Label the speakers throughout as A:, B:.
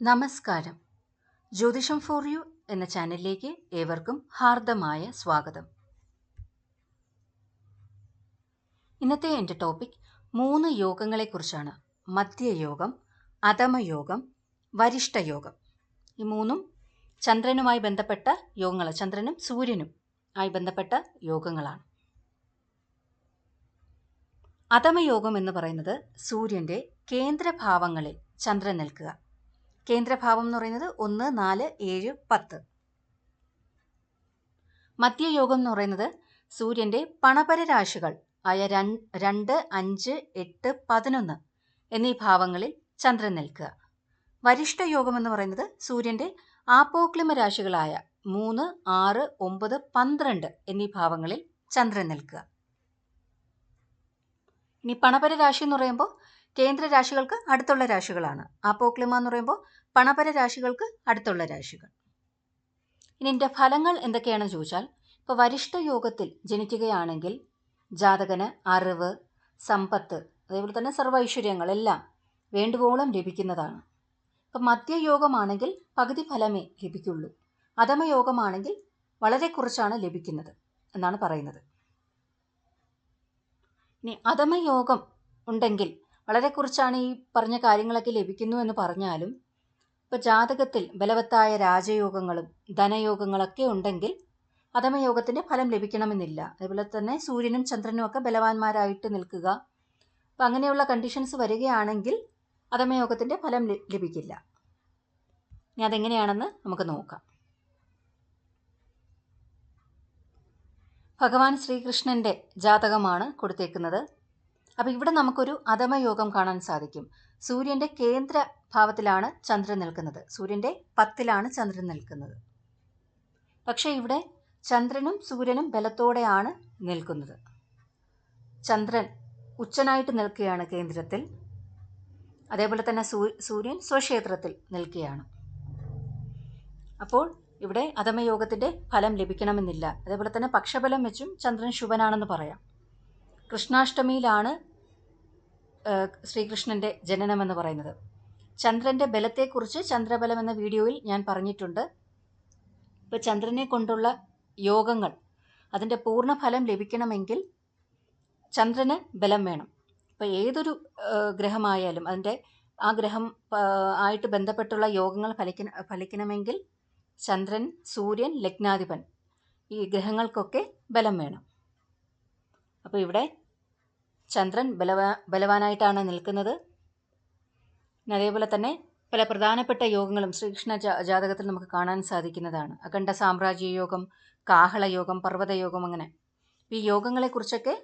A: നമസ്കാരം. ജ്യോതിഷം for you എന്ന ചാനലിലേക്ക് ഏവർക്കും ഹാർദമായ സ്വാഗതം. ഇന്നത്തെ എന്റെ ടോപ്പിക് മൂന്ന് യോഗങ്ങളെക്കുറിച്ചാണ്. മധ്യയോഗം അധമയോഗം വരിഷ്ഠയോഗം. ഈ മൂന്നും ചന്ദ്രനുമായി ബന്ധപ്പെട്ട യോഗങ്ങൾ ചന്ദ്രനും സൂര്യനും ആയി ബന്ധപ്പെട്ട യോഗങ്ങളാണ്. അധമയോഗം എന്ന് പറയുന്നത് സൂര്യന്റെ കേന്ദ്രഭാവങ്ങളിൽ ചന്ദ്രൻ നിൽക്കുക. കേന്ദ്രഭാവം എന്ന് പറയുന്നത് ഒന്ന് നാല് ഏഴ് പത്ത്. മധ്യയോഗം എന്ന് പറയുന്നത് സൂര്യന്റെ പണപര രാശികൾ ആയ രണ്ട് അഞ്ച് എട്ട് പതിനൊന്ന് എന്നീ ഭാവങ്ങളിൽ ചന്ദ്രൻ നിൽക്കുക. വരിഷ്ഠ യോഗം എന്ന് പറയുന്നത് സൂര്യന്റെ ആപ്പോക്ലിമ രാശികളായ മൂന്ന് ആറ് ഒമ്പത് പന്ത്രണ്ട് എന്നീ ഭാവങ്ങളിൽ ചന്ദ്രൻ നിൽക്കുക. ഇനി പണപര രാശി എന്ന് പറയുമ്പോൾ കേന്ദ്ര രാശികൾക്ക് അടുത്തുള്ള രാശികളാണ്. ആപ്പോക്ലിമ എന്ന് പറയുമ്പോൾ പണപര രാശികൾക്ക് അടുത്തുള്ള രാശികൾ. ഇനി എന്റെ ഫലങ്ങൾ എന്തൊക്കെയാണെന്ന് ചോദിച്ചാൽ ഇപ്പോൾ വരിഷ്ഠ യോഗത്തിൽ ജനിക്കുകയാണെങ്കിൽ ജാതകന് അറിവ് സമ്പത്ത് അതേപോലെ തന്നെ സർവ ഐശ്വര്യങ്ങളെല്ലാം വേണ്ടുവോളം ലഭിക്കുന്നതാണ്. ഇപ്പം മധ്യയോഗമാണെങ്കിൽ പകുതി ഫലമേ ലഭിക്കുള്ളൂ. അധമയോഗമാണെങ്കിൽ വളരെ കുറച്ചാണ് ലഭിക്കുന്നത് എന്നാണ് പറയുന്നത്. ഇനി അധമയോഗം ഉണ്ടെങ്കിൽ വളരെ കുറച്ചാണ് ഈ പറഞ്ഞ കാര്യങ്ങളൊക്കെ ലഭിക്കുന്നു എന്ന് പറഞ്ഞാലും ഇപ്പോൾ ജാതകത്തിൽ ബലവത്തായ രാജയോഗങ്ങളും ധനയോഗങ്ങളൊക്കെ ഉണ്ടെങ്കിൽ അധമയോഗത്തിന്റെ ഫലം ലഭിക്കണമെന്നില്ല. അതുപോലെ തന്നെ സൂര്യനും ചന്ദ്രനും ഒക്കെ ബലവാന്മാരായിട്ട് നിൽക്കുക. അപ്പം അങ്ങനെയുള്ള കണ്ടീഷൻസ് വരികയാണെങ്കിൽ അധമയോഗത്തിന്റെ ഫലം ലഭിക്കില്ല. ഇനി അതെങ്ങനെയാണെന്ന് നമുക്ക് നോക്കാം. ഭഗവാൻ ശ്രീകൃഷ്ണന്റെ ജാതകമാണ് കൊടുത്തേക്കുന്നത്. അപ്പോൾ ഇവിടെ നമുക്കൊരു അധമയോഗം കാണാൻ സാധിക്കും. സൂര്യന്റെ കേന്ദ്ര ഭാവത്തിലാണ് ചന്ദ്രൻ നിൽക്കുന്നത്. സൂര്യന്റെ പത്തിലാണ് ചന്ദ്രൻ നിൽക്കുന്നത്. പക്ഷേ ഇവിടെ ചന്ദ്രനും സൂര്യനും ബലത്തോടെയാണ് നിൽക്കുന്നത്. ചന്ദ്രൻ ഉച്ചനായിട്ട് നിൽക്കുകയാണ് കേന്ദ്രത്തിൽ. അതേപോലെ തന്നെ സൂര്യൻ സ്വക്ഷേത്രത്തിൽ നിൽക്കുകയാണ്. അപ്പോൾ ഇവിടെ അധമയോഗത്തിന്റെ ഫലം ലഭിക്കണമെന്നില്ല. അതേപോലെ തന്നെ പക്ഷബലം വെച്ചും ചന്ദ്രൻ ശുഭനാണെന്ന് പറയാം. കൃഷ്ണാഷ്ടമിയിലാണ് ശ്രീകൃഷ്ണന്റെ ജനനമെന്ന് പറയുന്നത്. ചന്ദ്രന്റെ ബലത്തെക്കുറിച്ച് ചന്ദ്രബലം എന്ന വീഡിയോയിൽ ഞാൻ പറഞ്ഞിട്ടുണ്ട്. ഇപ്പോൾ ചന്ദ്രനെ കൊണ്ടുള്ള യോഗങ്ങൾ അതിന്റെ പൂർണ ഫലം ലഭിക്കണമെങ്കിൽ ചന്ദ്രന് ബലം വേണം. ഇപ്പോൾ ഏതൊരു ഗ്രഹമായാലും അതിന്റെ ആ ഗ്രഹം ആയിട്ട് ബന്ധപ്പെട്ടുള്ള യോഗങ്ങൾ ഫലിക്കണ ഫലിക്കണമെങ്കിൽ ചന്ദ്രൻ സൂര്യൻ ലഗ്നാധിപൻ ഈ ഗ്രഹങ്ങൾക്കൊക്കെ ബലം വേണം. അപ്പോൾ ഇവിടെ ചന്ദ്രൻ ബലവാ ബലവാനായിട്ടാണ് നിൽക്കുന്നത്. അതേപോലെ തന്നെ പല പ്രധാനപ്പെട്ട യോഗങ്ങളും ശ്രീകൃഷ്ണ ജാതകത്തിൽ നമുക്ക് കാണാൻ സാധിക്കുന്നതാണ്. അഖണ്ഡ സാമ്രാജ്യ യോഗം കാഹളയോഗം പർവതയോഗം അങ്ങനെ. ഈ യോഗങ്ങളെക്കുറിച്ചൊക്കെ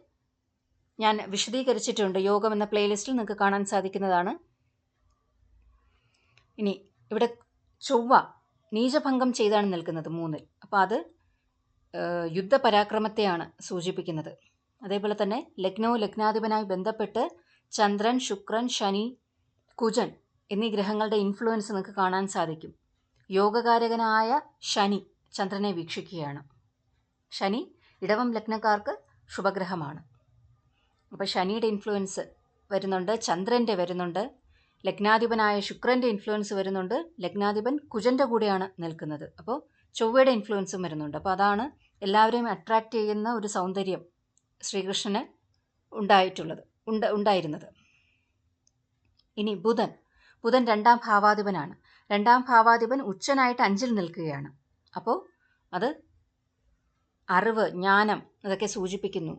A: ഞാൻ വിശദീകരിച്ചിട്ടുണ്ട്. യോഗം എന്ന പ്ലേലിസ്റ്റിൽ നിങ്ങൾക്ക് കാണാൻ സാധിക്കുന്നതാണ്. ഇനി ഇവിടെ ചൊവ്വ നീചഭംഗം ചെയ്താണ് നിൽക്കുന്നത് മൂന്നിൽ. അപ്പോൾ അത് യുദ്ധപരാക്രമത്തെയാണ് സൂചിപ്പിക്കുന്നത്. അതേപോലെ തന്നെ ലഗ്നവും ലഗ്നാധിപനായി ബന്ധപ്പെട്ട് ചന്ദ്രൻ ശുക്രൻ ശനി കുജൻ എന്നീ ഗ്രഹങ്ങളുടെ ഇൻഫ്ലുവൻസ് നിങ്ങൾക്ക് കാണാൻ സാധിക്കും. യോഗകാരകനായ ശനി ചന്ദ്രനെ വീക്ഷിക്കുകയാണ്. ശനി ഇടവം ലഗ്നക്കാർക്ക് ശുഭഗ്രഹമാണ്. അപ്പോൾ ശനിയുടെ ഇൻഫ്ലുവൻസ് വരുന്നുണ്ട് ചന്ദ്രന്റെ വരുന്നുണ്ട് ലഗ്നാധിപനായ ശുക്രന്റെ ഇൻഫ്ലുവൻസ് വരുന്നുണ്ട് ലഗ്നാധിപൻ കുജന്റെ കൂടെയാണ് നിൽക്കുന്നത്. അപ്പോൾ ചൊവ്വയുടെ ഇൻഫ്ലുവൻസും വരുന്നുണ്ട്. അപ്പോൾ അതാണ് എല്ലാവരെയും അട്രാക്റ്റ് ചെയ്യുന്ന ഒരു സൗന്ദര്യം ശ്രീകൃഷ്ണന് ഉണ്ടായിട്ടുള്ളത് ഉണ്ട് ഉണ്ടായിരുന്നത്. ഇനി ബുധൻ. ബുധൻ രണ്ടാം ഭാവാധിപനാണ്. രണ്ടാം ഭാവാധിപൻ ഉച്ചനായിട്ട് അഞ്ചിൽ നിൽക്കുകയാണ്. അപ്പോൾ അത് അറിവ് ജ്ഞാനം അതൊക്കെ സൂചിപ്പിക്കുന്നു.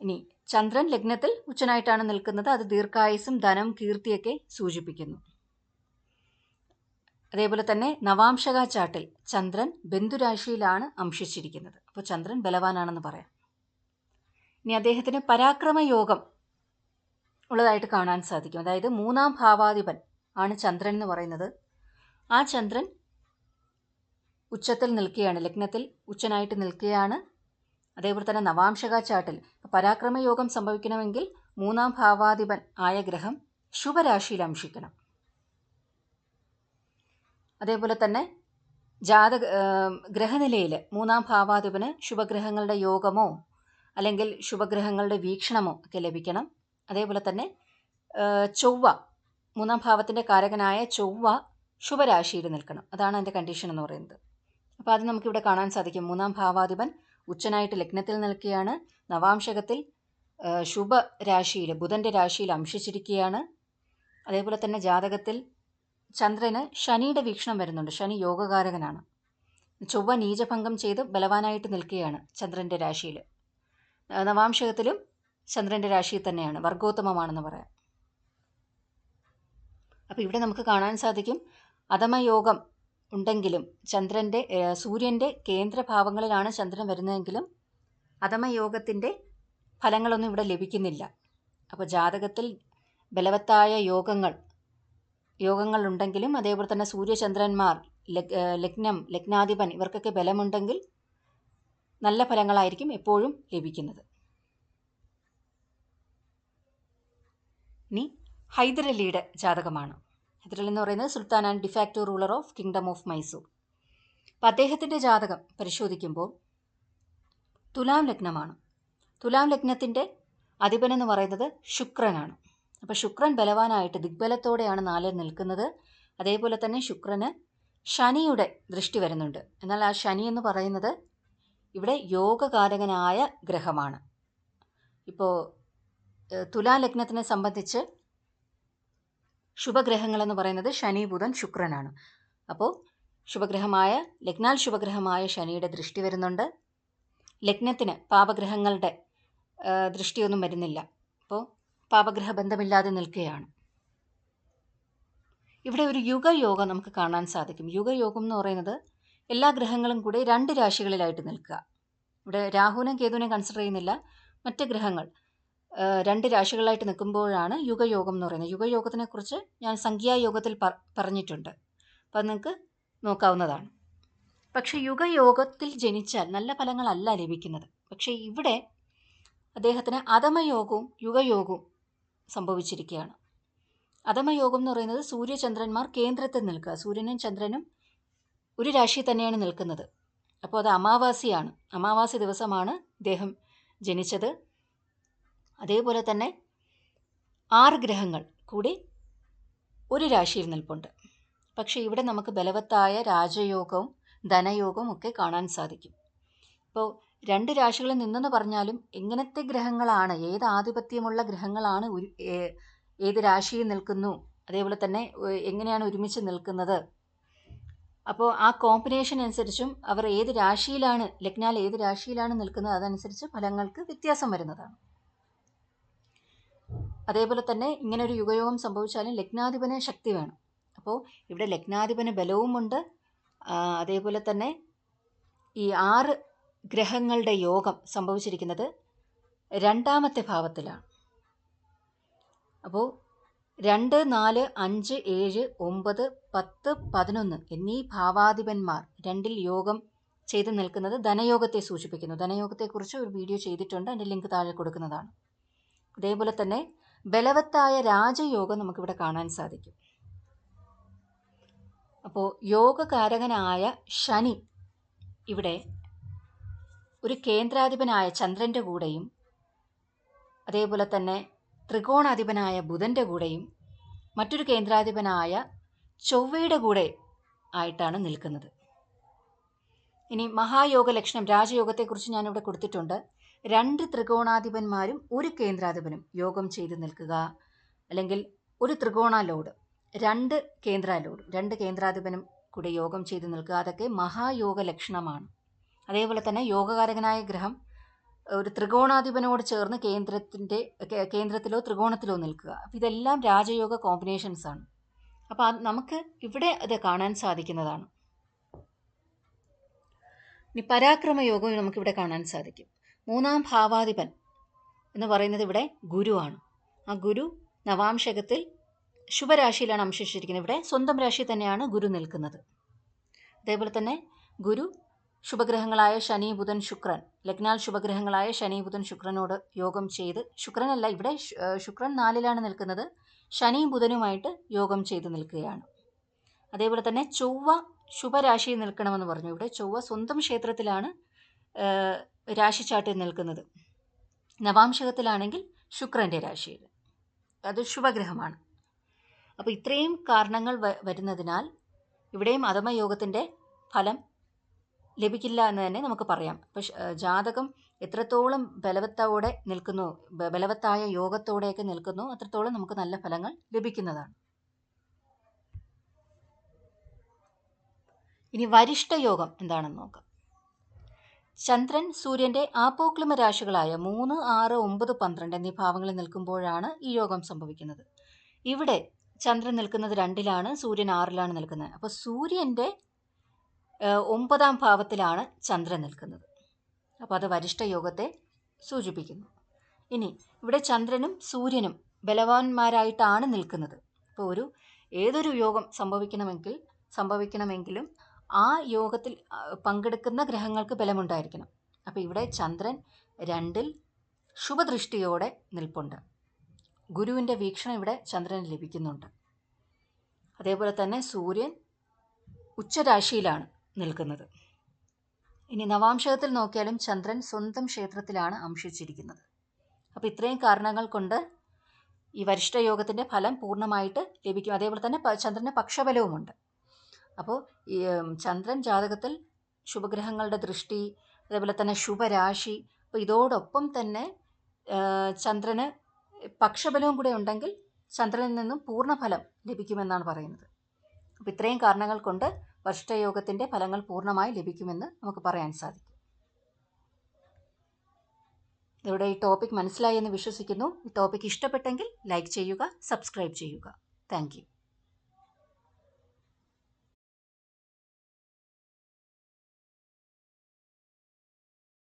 A: ഇനി ചന്ദ്രൻ ലഗ്നത്തിൽ ഉച്ചനായിട്ടാണ് നിൽക്കുന്നത്. അത് ദീർഘായുസും ധനം കീർത്തിയൊക്കെ സൂചിപ്പിക്കുന്നു. അതേപോലെ തന്നെ നവാംശക ചാട്ടിൽ ചന്ദ്രൻ ബന്ധുരാശിയിലാണ് അംശിച്ചിരിക്കുന്നത്. അപ്പോൾ ചന്ദ്രൻ ബലവാനാണെന്ന് പറയാം. ഇനി അദ്ദേഹത്തിന് പരാക്രമയോഗം ഉള്ളതായിട്ട് കാണാൻ സാധിക്കും. അതായത് മൂന്നാം ഭാവാധിപൻ ആണ് ചന്ദ്രൻ എന്ന് പറയുന്നത്. ആ ചന്ദ്രൻ ഉച്ചത്തിൽ നിൽക്കുകയാണ് ലഗ്നത്തിൽ ഉച്ചനായിട്ട് നിൽക്കുകയാണ്. അതേപോലെ തന്നെ നവാംശക ചാട്ടിൽ പരാക്രമയോഗം സംഭവിക്കണമെങ്കിൽ മൂന്നാം ഭാവാധിപൻ ആയ ഗ്രഹം ശുഭരാശിയിൽ അംശിക്കണം. അതേപോലെ തന്നെ ജാതക ഗ്രഹനിലയിൽ മൂന്നാം ഭാവാധിപന് ശുഭഗ്രഹങ്ങളുടെ യോഗമോ അല്ലെങ്കിൽ ശുഭഗ്രഹങ്ങളുടെ വീക്ഷണമോ ഒക്കെ ലഭിക്കണം. അതേപോലെ തന്നെ ചൊവ്വ മൂന്നാം ഭാവത്തിന്റെ കാരകനായ ചൊവ്വ ശുഭരാശിയിൽ നിൽക്കണം. അതാണ് അതിന്റെ കണ്ടീഷൻ എന്ന് പറയുന്നത്. അപ്പോൾ അത് നമുക്കിവിടെ കാണാൻ സാധിക്കും. മൂന്നാം ഭാവാധിപൻ ഉച്ചനായിട്ട് ലഗ്നത്തിൽ നിൽക്കുകയാണ്. നവാംശകത്തിൽ ശുഭരാശിയിൽ ബുധന്റെ രാശിയിൽ അംശിച്ചിരിക്കുകയാണ്. അതേപോലെ തന്നെ ജാതകത്തിൽ ചന്ദ്രന് ശനിയുടെ വീക്ഷണം വരുന്നുണ്ട്. ശനി യോഗകാരകനാണ്. ചൊവ്വ നീചഭംഗം ചെയ്ത് ബലവാനായിട്ട് നിൽക്കുകയാണ് ചന്ദ്രന്റെ രാശിയിൽ. നവാംശകത്തിലും ചന്ദ്രന്റെ രാശിയിൽ തന്നെയാണ് വർഗോത്തമമാണെന്ന് പറയാം. അപ്പോൾ ഇവിടെ നമുക്ക് കാണാൻ സാധിക്കും അധമയോഗം ഉണ്ടെങ്കിലും ചന്ദ്രന്റെ സൂര്യന്റെ കേന്ദ്രഭാവങ്ങളിലാണ് ചന്ദ്രൻ വരുന്നതെങ്കിലും അധമയോഗത്തിന്റെ ഫലങ്ങളൊന്നും ഇവിടെ ലഭിക്കുന്നില്ല. അപ്പോൾ ജാതകത്തിൽ ബലവത്തായ യോഗങ്ങൾ ഉണ്ടെങ്കിലും അതേപോലെ തന്നെ സൂര്യചന്ദ്രന്മാർ ലഗ് ലഗ്നം ലഗ്നാധിപൻ ഇവർക്കൊക്കെ ബലമുണ്ടെങ്കിൽ നല്ല ഫലങ്ങളായിരിക്കും എപ്പോഴും ലഭിക്കുന്നത്. ഇനി ഹൈദരലിയുടെ ജാതകമാണ്. ഹൈദരലി എന്ന് പറയുന്നത് sultan and de facto ruler of kingdom of Mysore അപ്പം അദ്ദേഹത്തിന്റെ ജാതകം പരിശോധിക്കുമ്പോൾ തുലാം ലഗ്നമാണ്. തുലാം ലഗ്നത്തിന്റെ അധിപനെന്ന് പറയുന്നത് ശുക്രനാണ്. അപ്പോൾ ശുക്രൻ ബലവാനായിട്ട് ദിഗ്ബലത്തോടെയാണ് നാലിൽ നിൽക്കുന്നത്. അതേപോലെ തന്നെ ശുക്രന് ശനിയുടെ ദൃഷ്ടി വരുന്നുണ്ട്. എന്നാൽ ആ ശനി എന്ന് പറയുന്നത് ഇവിടെ യോഗകാരകനായ ഗ്രഹമാണ്. ഇപ്പോൾ തുലാ ലഗ്നത്തിനെ സംബന്ധിച്ച് ശുഭഗ്രഹങ്ങളെന്ന് പറയുന്നത് ശനി ബുധൻ ശുക്രനാണ്. അപ്പോൾ ശുഭഗ്രഹമായ ലഗ്നാൽ ശുഭഗ്രഹമായ ശനിയുടെ ദൃഷ്ടി വരുന്നുണ്ട്. ലഗ്നത്തിന് പാപഗ്രഹങ്ങളുടെ ദൃഷ്ടിയൊന്നും വരുന്നില്ല. അപ്പോൾ പാപഗ്രഹ ബന്ധമില്ലാതെ നിൽക്കുകയാണ്. ഇവിടെ ഒരു യുഗയോഗം നമുക്ക് കാണാൻ സാധിക്കും. യുഗയോഗം എന്ന് പറയുന്നത് എല്ലാ ഗ്രഹങ്ങളും കൂടി രണ്ട് രാശികളിലായിട്ട് നിൽക്കുക. ഇവിടെ രാഹുവിനെ കേതുവിനെ കൺസിഡർ ചെയ്യുന്നില്ല. മറ്റ് ഗ്രഹങ്ങൾ രണ്ട് രാശികളായിട്ട് നിൽക്കുമ്പോഴാണ് യുഗയോഗം എന്ന് പറയുന്നത്. യുഗയോഗത്തിനെ കുറിച്ച് ഞാൻ സംഖ്യായോഗത്തിൽ പ പറഞ്ഞിട്ടുണ്ട്. അപ്പം നിങ്ങൾക്ക് നോക്കാവുന്നതാണ്. പക്ഷേ യുഗയോഗത്തിൽ ജനിച്ചാൽ നല്ല ഫലങ്ങളല്ല ലഭിക്കുന്നത്. പക്ഷേ ഇവിടെ അദ്ദേഹത്തിന് അധമയോഗവും യുഗയോഗവും സംഭവിച്ചിരിക്കുകയാണ്. അധമയോഗം എന്ന് പറയുന്നത് സൂര്യചന്ദ്രന്മാർ കേന്ദ്രത്തിൽ നിൽക്കുക. സൂര്യനും ചന്ദ്രനും ഒരു രാശി തന്നെയാണ് നിൽക്കുന്നത്. അപ്പോൾ അത് അമാവാസിയാണ്. അമാവാസി ദിവസമാണ് ഇദ്ദേഹം ജനിച്ചത്. അതേപോലെ തന്നെ ആറ് ഗ്രഹങ്ങൾ കൂടി ഒരു രാശിയിൽ നിൽപ്പുണ്ട്. പക്ഷേ ഇവിടെ നമുക്ക് ബലവത്തായ രാജയോഗവും ധനയോഗവും ഒക്കെ കാണാൻ സാധിക്കും. ഇപ്പോൾ രണ്ട് രാശികളിൽ നിന്നെന്ന് പറഞ്ഞാലും എങ്ങനത്തെ ഗ്രഹങ്ങളാണ് ഏത് ആധിപത്യമുള്ള ഗ്രഹങ്ങളാണ് ഏത് രാശിയിൽ നിൽക്കുന്നു അതേപോലെ തന്നെ എങ്ങനെയാണ് ഒരുമിച്ച് നിൽക്കുന്നത്? അപ്പോൾ ആ കോമ്പിനേഷൻ അനുസരിച്ചും അവർ ഏത് രാശിയിലാണ് ലഗ്നാൽ ഏത് രാശിയിലാണ് നിൽക്കുന്നത് അതനുസരിച്ച് ഫലങ്ങൾക്ക് വ്യത്യാസം വരുന്നതാണ്. അതേപോലെ തന്നെ ഇങ്ങനെ ഒരു യുഗയോഗം സംഭവിച്ചാലും ലഗ്നാധിപന് ശക്തി വേണം. അപ്പോൾ ഇവിടെ ലഗ്നാധിപന് ബലവുമുണ്ട്. അതേപോലെ തന്നെ ഈ ആറ് ഗ്രഹങ്ങളുടെ യോഗം സംഭവിച്ചിരിക്കുന്നത് രണ്ടാമത്തെ ഭാവത്തിലാണ്. അപ്പോൾ രണ്ട് നാല് അഞ്ച് ഏഴ് ഒമ്പത് പത്ത് പതിനൊന്ന് എന്നീ ഭാവാധിപന്മാർ രണ്ടിൽ യോഗം ചെയ്ത് നിൽക്കുന്നത് ധനയോഗത്തെ സൂചിപ്പിക്കുന്നു. ധനയോഗത്തെക്കുറിച്ച് ഒരു വീഡിയോ ചെയ്തിട്ടുണ്ട്. അതിന്റെ ലിങ്ക് താഴെ കൊടുക്കുന്നതാണ്. അതേപോലെ തന്നെ ബലവത്തായ രാജയോഗം നമുക്കിവിടെ കാണാൻ സാധിക്കും. അപ്പോൾ യോഗകാരകനായ ശനി ഇവിടെ ഒരു കേന്ദ്രാധിപനായ ചന്ദ്രന്റെ കൂടെയും അതേപോലെ തന്നെ ത്രികോണാധിപനായ ബുധന്റെ കൂടെയും മറ്റൊരു കേന്ദ്രാധിപനായ ചൊവ്വയുടെ കൂടെ ആയിട്ടാണ് നിൽക്കുന്നത്. ഇനി മഹായോഗ ലക്ഷണം രാജയോഗത്തെക്കുറിച്ച് ഞാനിവിടെ കൊടുത്തിട്ടുണ്ട്. രണ്ട് ത്രികോണാധിപന്മാരും ഒരു കേന്ദ്രാധിപനും യോഗം ചെയ്ത് നിൽക്കുക. അല്ലെങ്കിൽ ഒരു ത്രികോണ ലോഡ് രണ്ട് കേന്ദ്ര ലോഡ് രണ്ട് കേന്ദ്രാധിപനും കൂടി യോഗം ചെയ്ത് നിൽക്കുക. അതൊക്കെ മഹായോഗ ലക്ഷണമാണ്. അതേപോലെ തന്നെ യോഗകാരകനായ ഗ്രഹം ഒരു ത്രികോണാധിപനോട് ചേർന്ന് കേന്ദ്രത്തിന്റെ കേന്ദ്രത്തിലോ ത്രികോണത്തിലോ നിൽക്കുക. അപ്പോൾ ഇതെല്ലാം രാജയോഗ കോമ്പിനേഷൻസ് ആണ്. അപ്പോൾ അത് നമുക്ക് ഇവിടെ അത് കാണാൻ സാധിക്കുന്നതാണ്. ഇനി പരാക്രമ യോഗവും നമുക്കിവിടെ കാണാൻ സാധിക്കും. മൂന്നാം ഭാവാധിപൻ എന്ന് പറയുന്നത് ഇവിടെ ഗുരുവാണ്. ആ ഗുരു നവാംശകത്തിൽ ശുഭരാശിയിലാണ് അംശിച്ചിരിക്കുന്നത് ഇവിടെ സ്വന്തം രാശി തന്നെയാണ് ഗുരു നിൽക്കുന്നത്. അതേപോലെ തന്നെ ഗുരു ശുഭഗ്രഹങ്ങളായ ശനി ബുധൻ ശുക്രൻ. ലഗ്നാൽ ശുഭഗ്രഹങ്ങളായ ശനി ബുധൻ ശുക്രനോട് യോഗം ചെയ്ത് ശുക്രനല്ല ഇവിടെ ശുക്രൻ നാലിലാണ് നിൽക്കുന്നത്. ശനി ബുധനുമായിട്ട് യോഗം ചെയ്ത് നിൽക്കുകയാണ്. അതേപോലെ തന്നെ ചൊവ്വ ശുഭരാശിയിൽ നിൽക്കണമെന്ന് പറഞ്ഞു. ഇവിടെ ചൊവ്വ സ്വന്തം ക്ഷേത്രത്തിലാണ് രാശിച്ചാട്ടിൽ നിൽക്കുന്നത്. നവാംശകത്തിലാണെങ്കിൽ ശുക്രന്റെ രാശിയിൽ. അത് ശുഭഗ്രഹമാണ്. അപ്പോൾ ഇത്രയും കാരണങ്ങൾ വരുന്നതിനാൽ ഇവിടെയും അധമയോഗത്തിന്റെ ഫലം ലഭിക്കില്ല എന്ന് തന്നെ നമുക്ക് പറയാം. പക്ഷെ ജാതകം എത്രത്തോളം ബലവത്തോടെ നിൽക്കുന്നു ബലവത്തായ യോഗത്തോടെയൊക്കെ നിൽക്കുന്നു അത്രത്തോളം നമുക്ക് നല്ല ഫലങ്ങൾ ലഭിക്കുന്നതാണ്. ഇനി വരിഷ്ഠ യോഗം എന്താണെന്ന് നോക്കാം. ചന്ദ്രൻ സൂര്യന്റെ ആപോക്ലിമ രാശികളായ മൂന്ന് ആറ് ഒമ്പത് പന്ത്രണ്ട് എന്നീ ഭാവങ്ങളിൽ നിൽക്കുമ്പോഴാണ് ഈ യോഗം സംഭവിക്കുന്നത്. ഇവിടെ ചന്ദ്രൻ നിൽക്കുന്നത് രണ്ടിലാണ് സൂര്യൻ ആറിലാണ് നിൽക്കുന്നത്. അപ്പോൾ സൂര്യന്റെ ഒമ്പതാം ഭാവത്തിലാണ് ചന്ദ്രൻ നിൽക്കുന്നത്. അപ്പോൾ അത് വരിഷ്ഠ യോഗത്തെ സൂചിപ്പിക്കുന്നു. ഇനി ഇവിടെ ചന്ദ്രനും സൂര്യനും ബലവാന്മാരായിട്ടാണ് നിൽക്കുന്നത്. അപ്പോൾ ഒരു ഏതൊരു യോഗം സംഭവിക്കണമെങ്കിൽ സംഭവിക്കണമെങ്കിലും ആ യോഗത്തിൽ പങ്കെടുക്കുന്ന ഗ്രഹങ്ങൾക്ക് ബലമുണ്ടായിരിക്കണം. അപ്പോൾ ഇവിടെ ചന്ദ്രൻ രണ്ടിൽ ശുഭദൃഷ്ടിയോടെ നിൽപ്പുണ്ട്. ഗുരുവിന്റെ വീക്ഷണം ഇവിടെ ചന്ദ്രന് ലഭിക്കുന്നുണ്ട്. അതേപോലെ തന്നെ സൂര്യൻ ഉച്ചരാശിയിലാണ് നിൽക്കുന്നത്. ഇനി നവാംശകത്തിൽ നോക്കിയാലും ചന്ദ്രൻ സ്വന്തം ക്ഷേത്രത്തിലാണ് അംശിച്ചിരിക്കുന്നത്. അപ്പോൾ ഇത്രയും കാരണങ്ങൾ കൊണ്ട് ഈ വരിഷ്ഠ യോഗത്തിന്റെ ഫലം പൂർണമായിട്ട് ലഭിക്കും. അതേപോലെ തന്നെ ചന്ദ്രന് പക്ഷബലവുമുണ്ട്. അപ്പോൾ ഈ ചന്ദ്രൻ ജാതകത്തിൽ ശുഭഗ്രഹങ്ങളുടെ ദൃഷ്ടി അതേപോലെ തന്നെ ശുഭരാശി അപ്പോൾ ഇതോടൊപ്പം തന്നെ ചന്ദ്രന് പക്ഷബലവും കൂടെ ഉണ്ടെങ്കിൽ ചന്ദ്രനിൽ നിന്നും പൂർണഫലം ലഭിക്കുമെന്നാണ് പറയുന്നത്. അപ്പോൾ ഇത്രയും കാരണങ്ങൾ കൊണ്ട് വർഷ്ടയോഗത്തിന്റെ ഫലങ്ങൾ പൂർണമായി ലഭിക്കുമെന്ന് നമുക്ക് പറയാൻ സാധിക്കും. ഇവിടെ ഈ ടോപ്പിക് മനസ്സിലായി എന്ന് വിശ്വസിക്കുന്നു. ഈ ടോപ്പിക് ഇഷ്ടപ്പെട്ടെങ്കിൽ ലൈക്ക് ചെയ്യുക സബ്സ്ക്രൈബ് ചെയ്യുക. താങ്ക്